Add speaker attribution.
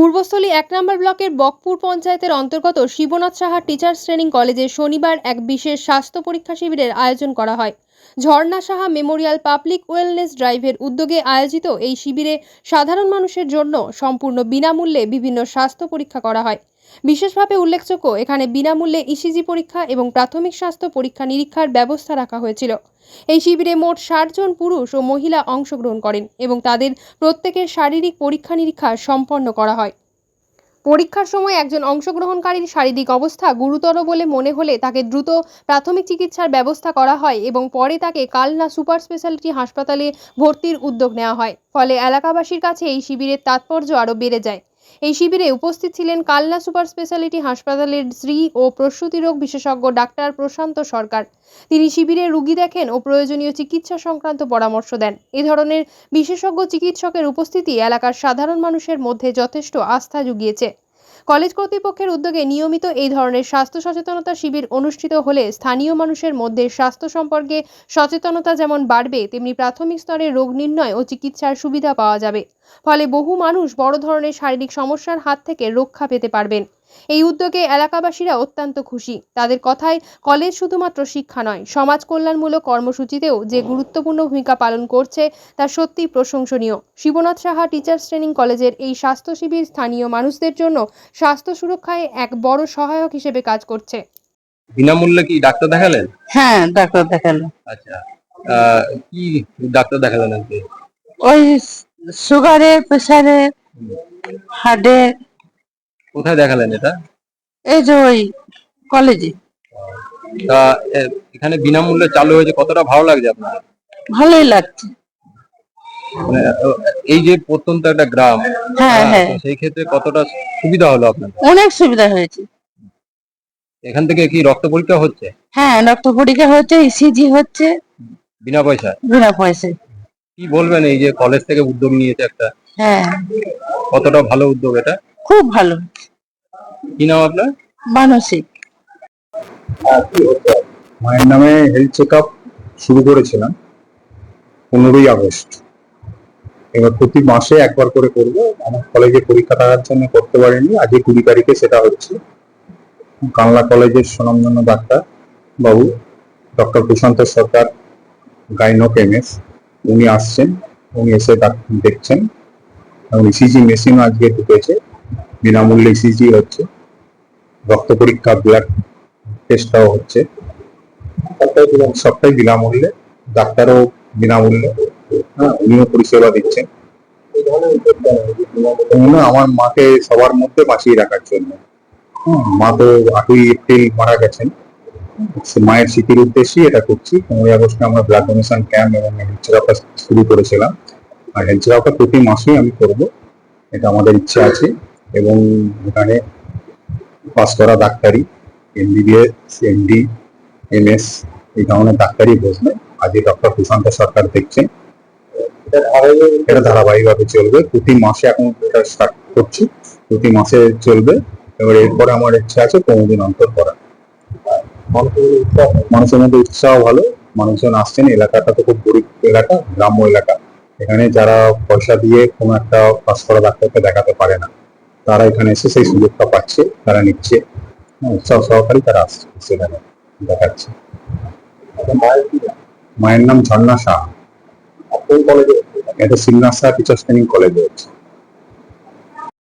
Speaker 1: পূর্বস্থলী এক নম্বর ব্লকের বকপুর পঞ্চায়েতের অন্তর্গত শিবনাথ সাহা টিচার্স ট্রেনিং কলেজে শনিবার এক বিশেষ স্বাস্থ্য পরীক্ষা শিবিরের আয়োজন করা হয়। Jharna Saha memorial public wellness ড্রাইভের উদ্যোগে আয়োজিত এই শিবিরে সাধারণ মানুষের জন্য সম্পূর্ণ বিনামূল্যে বিভিন্ন স্বাস্থ্য পরীক্ষা করা হয়। বিশেষভাবে উল্লেখযোগ্য, এখানে বিনামূল্যে ইসিজি পরীক্ষা এবং প্রাথমিক স্বাস্থ্য পরীক্ষা নিরীক্ষার ব্যবস্থা রাখা হয়েছিল। এই শিবিরে মোট ষাট জন পুরুষ ও মহিলা অংশগ্রহণ করেন এবং তাদের প্রত্যেকের শারীরিক পরীক্ষা নিরীক্ষা সম্পন্ন করা হয়। পরীক্ষার সময় একজন অংশগ্রহণকারীর শারীরিক অবস্থা গুরুতর বলে মনে হলে তাকে দ্রুত প্রাথমিক চিকিৎসার ব্যবস্থা করা হয় এবং পরে তাকে কালনা সুপার স্পেশালিটি হাসপাতালে ভর্তির উদ্যোগ নেওয়া হয়। ফলে এলাকাবাসীর কাছে এই শিবিরের তাৎপর্য আরও বেড়ে যায়। এই শিবিরে উপস্থিত ছিলেন কালনা সুপার স্পেশালিটি হাসপাতালের স্ত্রী ও প্রসূতি রোগ বিশেষজ্ঞ ডাক্তার প্রশান্ত সরকার। তিনি শিবিরে রুগী দেখেন ও প্রয়োজনীয় চিকিৎসা সংক্রান্ত পরামর্শ দেন। এ ধরনের বিশেষজ্ঞ চিকিৎসকের উপস্থিতি এলাকার সাধারণ মানুষের মধ্যে যথেষ্ট আস্থা জুগিয়েছে। কলেজ কর্তৃপক্ষের উদ্যোগে নিয়মিত এই ধরনের স্বাস্থ্য সচেতনতা শিবির অনুষ্ঠিত হলে স্থানীয় মানুষের মধ্যে স্বাস্থ্য সম্পর্কে সচেতনতা যেমন বাড়বে, তেমনি প্রাথমিক স্তরে রোগ নির্ণয় ও চিকিৎসার সুবিধা পাওয়া যাবে। ফলে বহু মানুষ বড় ধরনের শারীরিক সমস্যার হাত থেকে রক্ষা পেতে পারবেন। এই উদ্যোগে এলাকাবাসীরা অত্যন্ত খুশি। তাদের কথায় কলেজ শুধুমাত্র শিক্ষা নয় সমাজ কল্যাণমূলক কর্মসূচিতেও যে গুরুত্বপূর্ণ ভূমিকা পালন করছে তা সত্যি প্রশংসনীয়। শিবনাথ সাহা টিচার্স ট্রেনিং কলেজের এই স্বাস্থ্য শিবির স্থানীয় মানুষদের জন্য স্বাস্থ্য সুরক্ষায় এক বড় সহায়ক হিসেবে কাজ করছে।
Speaker 2: বিনামূল্যে কি ডাক্তার দেখালেন?
Speaker 3: হ্যাঁ ডাক্তার দেখাল।
Speaker 2: আচ্ছা কি ডাক্তার দেখালেন আজকে?
Speaker 3: ওই সুগারে প্রেসারে হার্টে
Speaker 2: কোথায় দেখালেন এটা?
Speaker 3: এই যে ওই কলেজে
Speaker 2: তা এখানে বিনামূল্যে চালু হয়েছে কতটা ভালো লাগছে আপনার?
Speaker 3: ভালোই লাগছে।
Speaker 2: মানে এই যে প্রত্যন্ত একটা গ্রাম
Speaker 3: হ্যাঁ হ্যাঁ
Speaker 2: সেই ক্ষেত্রে কতটা সুবিধা হলো আপনার
Speaker 3: অনেক সুবিধা হয়েছে।
Speaker 2: এখান থেকে কি রক্ত পরীক্ষা হচ্ছে?
Speaker 3: হ্যাঁ রক্ত পরীক্ষা হচ্ছে ইসিজি হচ্ছে।
Speaker 2: বিনা পয়সা
Speaker 3: বিনা পয়সায়।
Speaker 2: কি বলবেন এই যে কলেজ থেকে উদ্যোগ নিয়েছে একটা?
Speaker 3: হ্যাঁ।
Speaker 2: কতটা ভালো উদ্যোগ এটা?
Speaker 3: খুব ভালো।
Speaker 2: কি নাম আপনার?
Speaker 3: মানসিক।
Speaker 4: মায়ের নামে হেলথ চেক আপ শুরু করেছিলাম পনেরোই আগস্ট। এবার প্রতি মাসে একবার করে করব। আমার কলেজে পরীক্ষা থাকার জন্য করতে পারিনি। আজকে কুড়ি তারিখে সেটা হচ্ছে। কানলা কলেজের সুনামধন্য ডাক্তার বাবু ডক্টর প্রশান্ত সরকার গাইনক এমএস উনি আসছেন। উনি এসে দেখছেন। এবং ইসিজি মেশিনও আজকে ঢুকেছে। বিনামূল্যে ইসিজি হচ্ছে। রক্ত পরীক্ষা ব্লাড টেস্টটাও হচ্ছে সবটাই বিনামূল্যে ডাক্তারও বিনামূল্যে হ্যাঁ উনিও পরিষেবা দিচ্ছেন। আমার মাকে সবার মধ্যে বাঁচিয়ে রাখার জন্য। হ্যাঁ, মা তো আটই এপ্রিল মারা গেছেন। মায়ের স্মৃতির উদ্দেশ্যেই এটা করছি। পনেরোই আগস্টে আমরা ব্লাড ডোনেশন ক্যাম্প এবং হেলথ চেকআপটা শুরু করেছিলাম। আর হেলথ চেকআপটা প্রতি মাসেই আমি করব। এটা আমাদের ইচ্ছে আছে এবং এখানে পাস করা ডাক্তারি এমবিবিএস এমডি এমএস এই ধরনের ডাক্তারই বসবে। আজকে ডক্টর প্রশান্ত সরকার দেখছেন এটা ধারাবাহিকভাবে চলবে। প্রতি মাসে এখন এটা স্টার্ট করছি। প্রতি মাসে চলবে। এবার এরপরে আমার ইচ্ছা আছে পনেরো দিন অন্তর করা মানুষের মধ্যে উৎসাহ ভালো। মানুষজন আসছেন, এলাকাটা তো খুব গরিব এলাকা, গ্রাম্য এলাকা। এখানে যারা পয়সা দিয়ে কোনো একটা পাস করা ডাক্তারকে দেখাতে পারে না। তারা এখানে এসে সেই সুযোগটা পাচ্ছে তারা নিচ্ছে হ্যাঁ, উৎসাহ সহকারী তারা আসছে সেখানে দেখাচ্ছে। মায়ের নাম ঝর্ণা শাহ। এটা সিলনাসা টিচার্স ট্রেনিং কলেজে হচ্ছে।